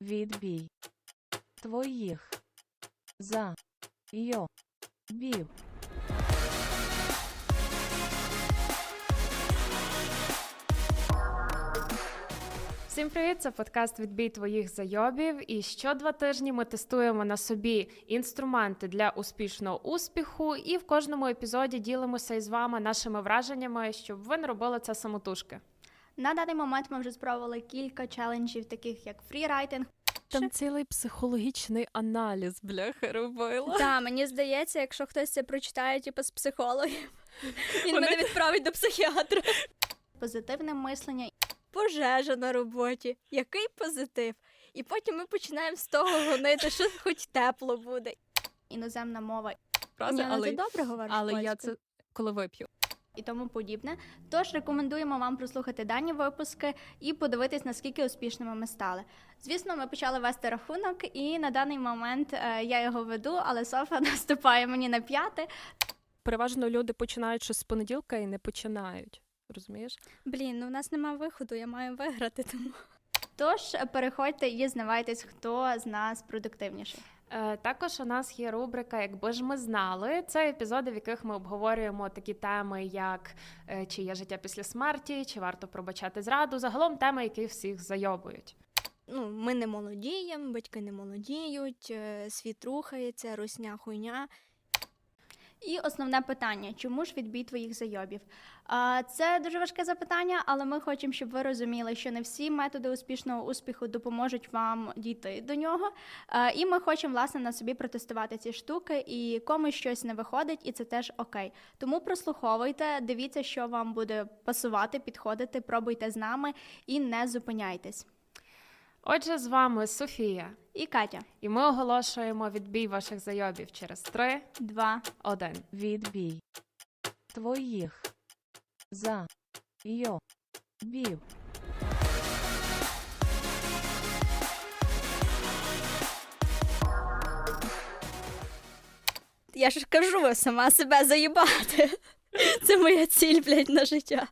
Відбій. Твоїх. За. Йо. Бів. Всім привіт! Це подкаст Відбій твоїх зайобів. І що два тижні ми тестуємо на собі інструменти для успішного успіху, і в кожному епізоді ділимося із вами нашими враженнями, щоб ви не робили це самотужки. На даний момент ми вже спробували кілька челенджів, таких як фрірайтинг. Там цілий психологічний аналіз, бляха, робила. Так, мені здається, якщо хтось це прочитає, типу з психологів, він мене відправить до психіатра. позитивне мислення. Пожежа на роботі. Який позитив? І потім ми починаємо з того гонити, що хоч тепло буде. іноземна мова Ні, ну ти добре говориш. але я це коли вип'ю. І тому подібне. Тож рекомендуємо вам прослухати дані випуски і подивитись, наскільки успішними ми стали. Звісно, ми почали вести рахунок, і на даний момент е, я його веду, але Софа наступає мені на п'яте. Переважно люди починають щось з понеділка і не починають. Розумієш? Блін, ну в нас немає виходу, я маю виграти тому. Тож е, переходьте і дізнавайтесь, хто з нас продуктивніший. Е, Також у нас є рубрика Якби ж ми знали. Це епізоди, в яких ми обговорюємо такі теми, як е, чи є життя після смерті, чи варто пробачати зраду. Загалом теми, які всіх зайобують. Ну, ми не молодіємо, батьки не молодіють, світ рухається, русня хуйня. І основне питання: чому ж відбій твоїх зайобів? Це дуже важке запитання, але ми хочемо, щоб ви розуміли, що не всі методи успішного успіху допоможуть вам дійти до нього. І ми хочемо власне на собі протестувати ці штуки, і комусь щось не виходить, і це теж окей. Тому прослуховуйте, дивіться, що вам буде пасувати, підходити, пробуйте з нами і не зупиняйтесь. Отже, з вами Софія, І Катя, і ми оголошуємо відбій ваших зайобів через 3, два. 1. Відбій. Твоїх. За. Йо. Бів. Я ж кажу, сама себе заїбати. Це моя ціль, блядь, на життя.